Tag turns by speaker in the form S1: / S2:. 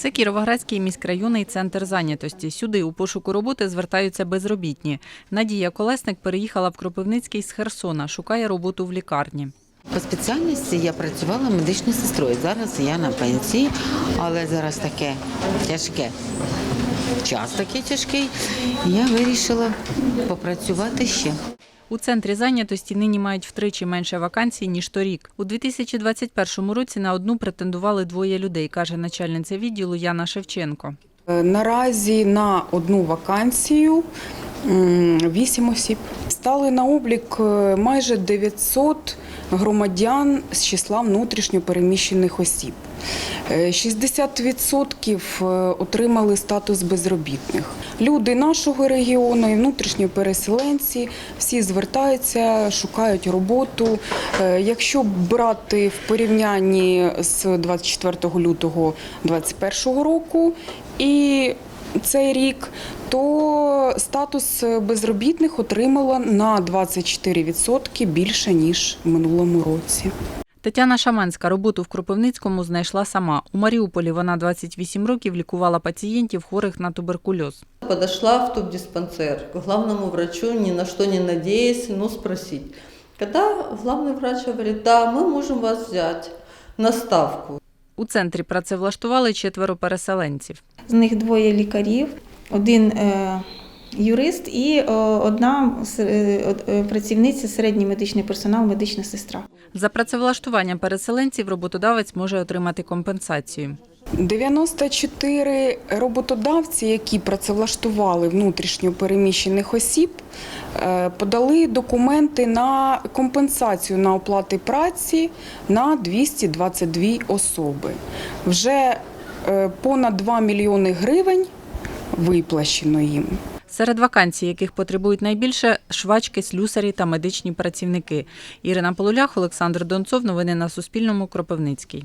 S1: Це Кіровоградський міськрайонний центр зайнятості. Сюди у пошуку роботи звертаються безробітні. Надія Колесник переїхала в Кропивницький з Херсона, шукає роботу в лікарні.
S2: По спеціальності я працювала медичною сестрою. Зараз я на пенсії, але зараз таке тяжке. Час такий тяжкий. Я вирішила попрацювати ще.
S1: У центрі зайнятості нині мають втричі менше вакансій, ніж торік. У 2021 році на одну претендували двоє людей, каже начальниця відділу Яна Шевченко.
S3: Е, Наразі на одну вакансію вісім осіб. Стали на облік е, майже 900 громадян з числа внутрішньо переміщених осіб. Е, 60% е, отримали статус безробітних. Люди нашого регіону і внутрішньо переселенці всі звертаються, шукають роботу. Е, Якщо брати в порівнянні з 24 лютого 2021 року і цей рік, то статус безробітних отримала на 24% більше ніж в минулому році.
S1: Тетяна Шаманська роботу в Кропивницькому знайшла сама. У Маріуполі вона 28 років лікувала пацієнтів хворих на туберкульоз.
S4: Подошла в тубдиспансер к главному врачу, ни на что не надеясь, но спросить. Когда главный врач говорит, да, мы можем вас взять на ставку.
S1: У центрі працевлаштували четверо переселенців.
S5: З них двоє лікарів, один е, юрист і е, одна е, працівниця середній медичний персонал, медична сестра.
S1: За працевлаштуванням переселенців роботодавець може отримати компенсацію.
S3: 94 роботодавці, які працевлаштували внутрішньо переміщених осіб, е, подали документи на компенсацію на оплати праці на 222 особи. Вже е, понад 2 мільйони гривень виплачено їм.
S1: Серед вакансій, яких потребують найбільше швачки, слюсарі та медичні працівники. Ірина Полулях, Олександр Донцов. Новини на Суспільному. Кропивницький.